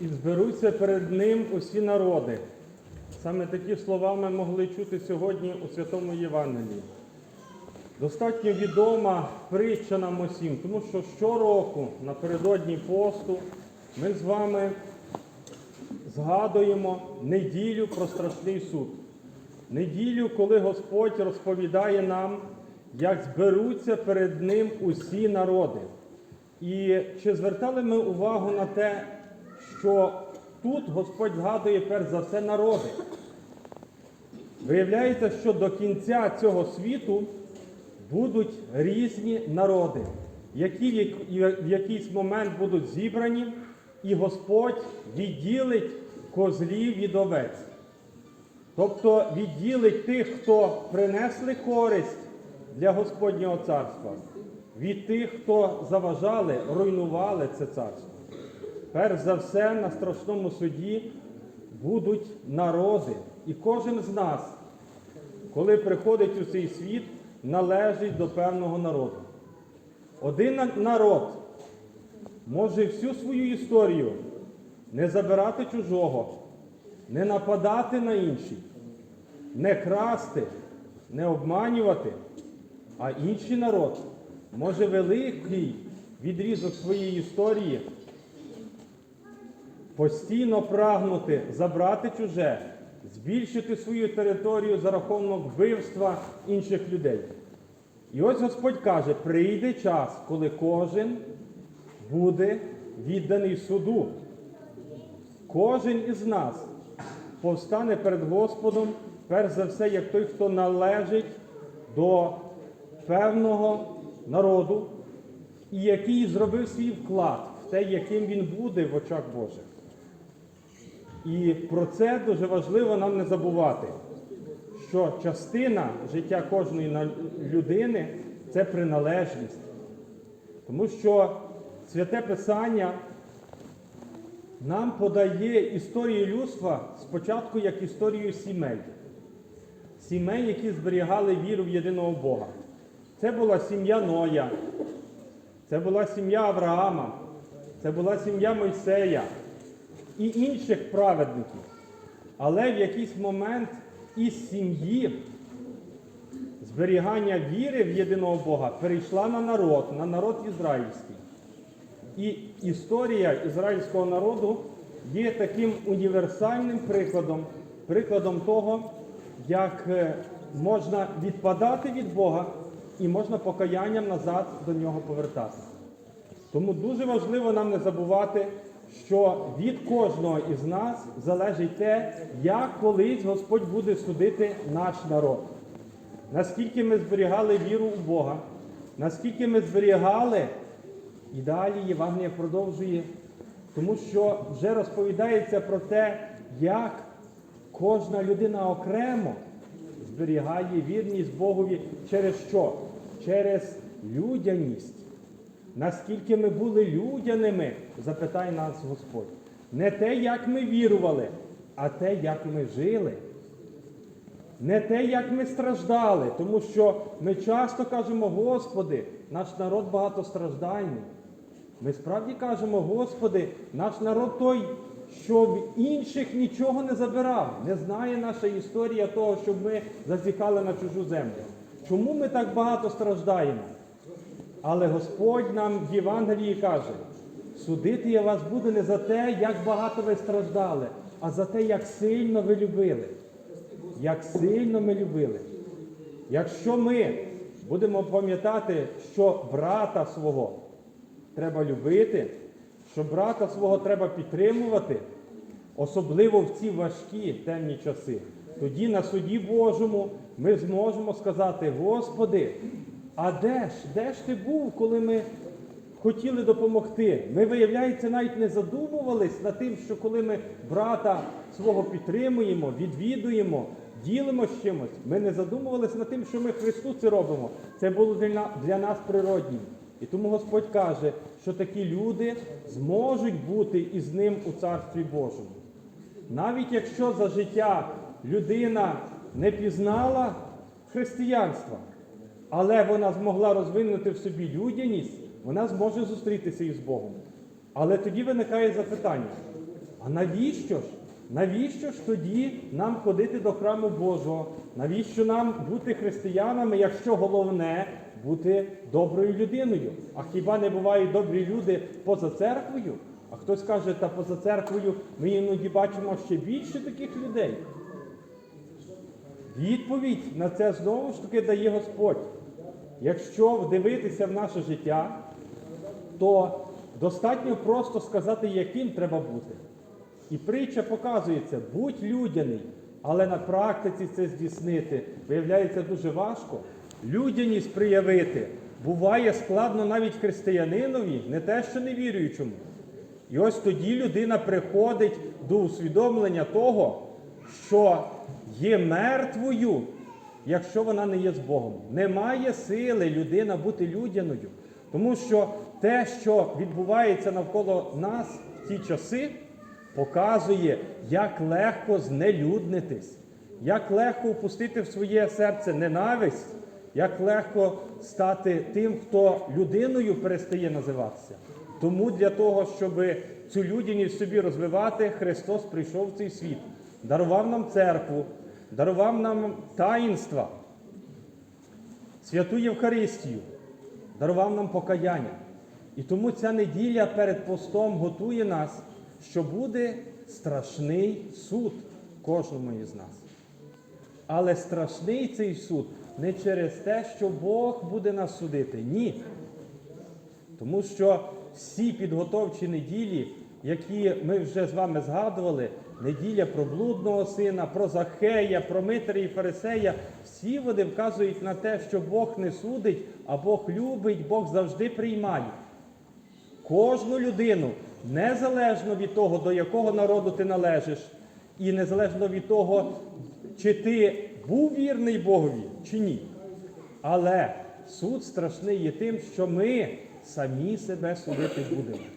і зберуться перед ним усі народи. Саме такі слова ми могли чути сьогодні у Святому Євангелії. Достатньо відома притча нам усім, тому що щороку напередодні посту ми з вами згадуємо неділю про страшний суд. Неділю, коли Господь розповідає нам, як зберуться перед Ним усі народи. І чи звертали ми увагу на те, що тут Господь згадує перш за все народи? Виявляється, що до кінця цього світу будуть різні народи, які в якийсь момент будуть зібрані, і Господь відділить козлів від овець. Тобто відділить тих, хто принесли користь для Господнього царства, від тих, хто заважали, руйнували це царство. Перш за все, на страшному суді будуть народи. І кожен з нас, коли приходить у цей світ, належить до певного народу. Один народ може всю свою історію не забирати чужого, не нападати на інший, не красти, не обманювати, а інший народ може великий відрізок своєї історії постійно прагнути забрати чуже, збільшити свою територію за рахунок вбивства інших людей. І ось Господь каже, прийде час, коли кожен буде відданий суду. Кожен із нас повстане перед Господом, перш за все, як той, хто належить до певного народу, і який зробив свій вклад в те, яким він буде в очах Божих. І про це дуже важливо нам не забувати, що частина життя кожної людини це приналежність. Тому що святе Писання нам подає історію людства спочатку як історію сімей. Сімей, які зберігали віру в єдиного Бога. Це була сім'я Ноя, це була сім'я Авраама, це була сім'я Мойсея і інших праведників. Але в якийсь момент із сім'ї зберігання віри в єдиного Бога перейшла на народ, на народ ізраїльський. І історія ізраїльського народу є таким універсальним прикладом, прикладом того, як е, можна відпадати від Бога і можна покаянням назад до нього повертатися. Тому дуже важливо нам не забувати, що від кожного із нас залежить те, як колись Господь буде судити наш народ. Наскільки ми зберігали віру у Бога, наскільки ми зберігали, і далі Євангелія продовжує, тому що вже розповідається про те, як кожна людина окремо зберігає вірність Богові через що? Через людяність. Наскільки ми були людяними, запитає нас Господь. Не те, як ми вірували, а те, як ми жили. Не те, як ми страждали, тому що ми часто кажемо, Господи, наш народ багатостраждальний. Ми справді кажемо, Господи, наш народ той, що в інших нічого не забирав. Не знає наша історія того, щоб ми зазіхали на чужу землю. Чому ми так багато страждаємо? Але Господь нам в Євангелії каже, судити я вас буду не за те, як багато ви страждали, а за те, як сильно ви любили. Як сильно ми любили. Якщо ми будемо пам'ятати, що брата свого треба любити, що брата свого треба підтримувати, особливо в ці важкі темні часи, тоді на суді Божому ми зможемо сказати, Господи, а де ж, де ж ти був, коли ми хотіли допомогти? Ми, виявляється, навіть не задумувались над тим, що коли ми брата свого підтримуємо, відвідуємо, ділимося з чимось, ми не задумувались над тим, що ми Христу це робимо. Це було для нас природнім. І тому Господь каже, що такі люди зможуть бути із ним у Царстві Божому. Навіть якщо за життя людина не пізнала християнства, але вона змогла розвинути в собі людяність, вона зможе зустрітися із Богом. Але тоді виникає запитання: А навіщо ж? Навіщо ж тоді нам ходити до храму Божого? Навіщо нам бути християнами, якщо головне бути доброю людиною? А хіба не бувають добрі люди поза церквою? А хтось каже, та поза церквою ми іноді бачимо ще більше таких людей. Відповідь на це знову ж таки дає Господь. Якщо вдивитися в наше життя, то достатньо просто сказати, яким треба бути. І притча показується, будь людяний, але на практиці це здійснити виявляється дуже важко. Людяність приявити буває складно навіть християнинові, не те, що невіруючому. І ось тоді людина приходить до усвідомлення того, що є мертвою, якщо вона не є з Богом. Немає сили людина бути людяною. Тому що те, що відбувається навколо нас в ті часи, показує, як легко знелюднитись, як легко впустити в своє серце ненависть, як легко стати тим, хто людиною перестає називатися. Тому для того, щоб цю людяність собі розвивати, Христос прийшов в цей світ, дарував нам церкву, дарував нам таїнства, святу Євхаристію, дарував нам покаяння. І тому ця неділя перед постом готує нас, що буде страшний суд кожному із нас. Але страшний цей суд не через те, що Бог буде нас судити. Ні. Тому що всі підготовчі неділі, які ми вже з вами згадували, неділя про блудного сина, про Захея, про Митря і Фарисея, всі вони вказують на те, що Бог не судить, а Бог любить, Бог завжди приймає. Кожну людину, незалежно від того, до якого народу ти належиш, і незалежно від того, чи ти був вірний Богові, чи ні. Але суд страшний є тим, що ми самі себе судити будемо.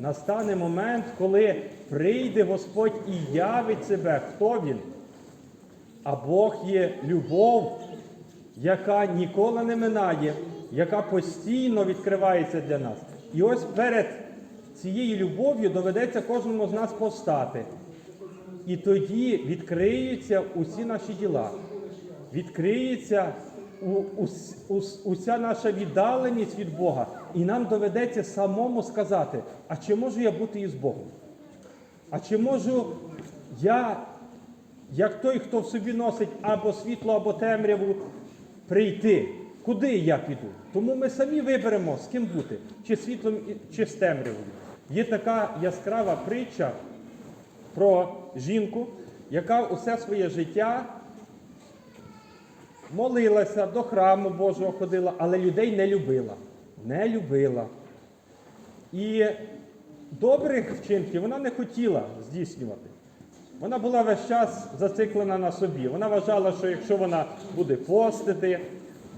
Настане момент, коли прийде Господь і явить себе, хто він. А Бог є любов, яка ніколи не минає, яка постійно відкривається для нас. І ось перед цією любов'ю доведеться кожному з нас постати. І тоді відкриються усі наші діла, відкриється ус- ус- уся наша віддаленість від Бога, і нам доведеться самому сказати, а чи можу я бути із Богом? А чи можу я, як той, хто в собі носить або світло, або темряву, прийти? Куди я піду? Тому ми самі виберемо, з ким бути, чи світлом, чи з темрявою. Є така яскрава притча про жінку, яка усе своє життя молилася, до храму Божого ходила, але людей не любила. Не любила. І добрих вчинків вона не хотіла здійснювати. Вона була весь час зациклена на собі. Вона вважала, що якщо вона буде постити,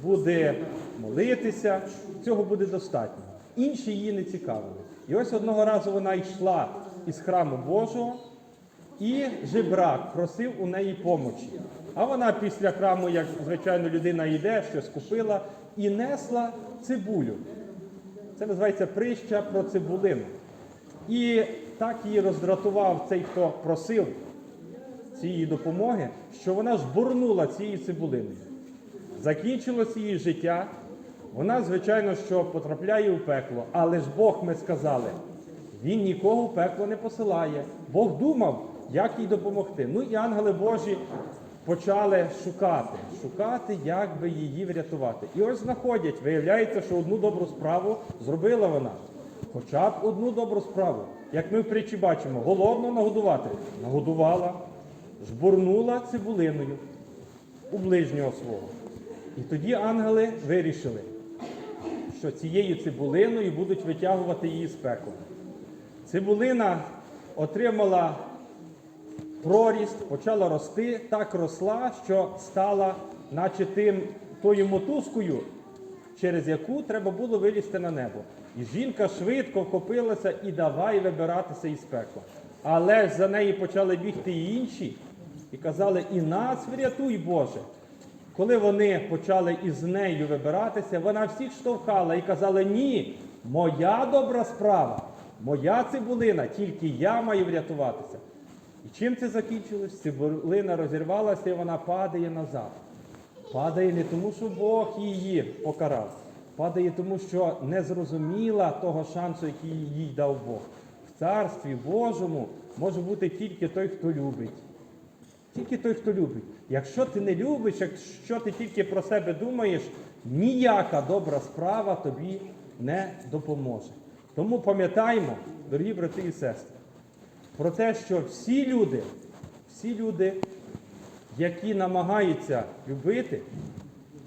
буде молитися, цього буде достатньо. Інші її не цікавили. І ось одного разу вона йшла із храму Божого, і жебрак просив у неї помочі. А вона після храму, як звичайно людина йде, щось купила, і несла цибулю. Це називається прища про цибулину. І так її роздратував цей, хто просив цієї допомоги, що вона ж бурнула цією цибулиною. Закінчилось її життя. Вона, звичайно, що потрапляє у пекло, але ж Бог ми сказали, Він нікого в пекло не посилає. Бог думав, як їй допомогти. Ну і ангели Божі почали шукати, шукати, як би її врятувати. І ось знаходять, виявляється, що одну добру справу зробила вона. Хоча б одну добру справу. Як ми в притчі бачимо, голодно нагодувати. Нагодувала, жбурнула цибулиною у ближнього свого. І тоді ангели вирішили, що цією цибулиною будуть витягувати її з пекла. Цибулина отримала проріст, почала рости, так росла, що стала, наче тим тою мотузкою, через яку треба було вилізти на небо. І жінка швидко вхопилася і давай вибиратися із пекла. Але ж за неї почали бігти і інші, і казали, і нас врятуй, Боже. Коли вони почали із нею вибиратися, вона всіх штовхала і казала, ні, моя добра справа, моя цибулина, тільки я маю врятуватися. І чим це закінчилось? Цибулина розірвалася і вона падає назад. Падає не тому, що Бог її покарав, падає тому, що не зрозуміла того шансу, який їй дав Бог. В царстві Божому може бути тільки той, хто любить. Тільки той, хто любить. Якщо ти не любиш, якщо ти тільки про себе думаєш, ніяка добра справа тобі не допоможе. Тому пам'ятаймо, дорогі брати і сестри, про те, що всі люди, всі люди, які намагаються любити,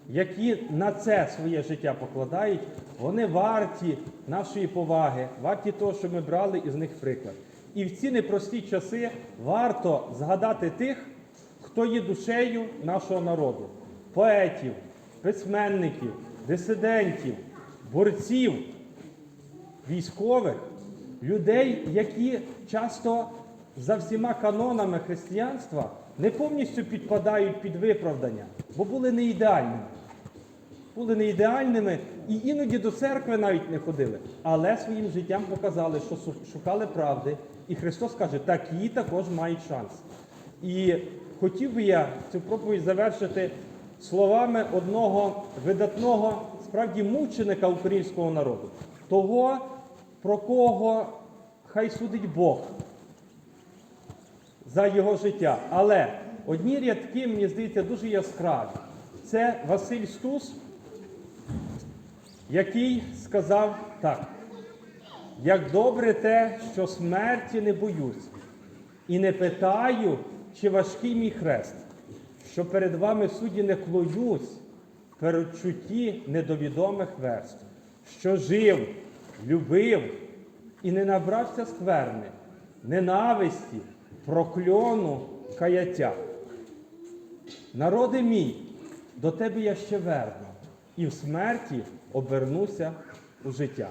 які на це своє життя покладають, вони варті нашої поваги, варті того, щоб ми брали із них приклад. І в ці непрості часи варто згадати тих, хто є душею нашого народу: поетів, письменників, дисидентів, борців, військових, людей, які часто за всіма канонами християнства не повністю підпадають під виправдання, бо були не ідеальними. Були не ідеальними і іноді до церкви навіть не ходили, але своїм життям показали, що шукали правди. І Христос каже, такі також мають шанс. І хотів би я цю проповідь завершити словами одного видатного, справді мученика українського народу, того, про кого хай судить Бог за його життя. Але одні рядки, мені здається, дуже яскраві. Це Василь Стус, який сказав так. Як добре те, що смерті не боюсь, і не питаю, чи важкий мій хрест, що перед вами судді не клонюсь в передчутті недовідомих верст, що жив, любив і не набрався скверни, ненависті, прокльону, каяття. Народи мій, до тебе я ще верну, і в смерті обернуся у життя.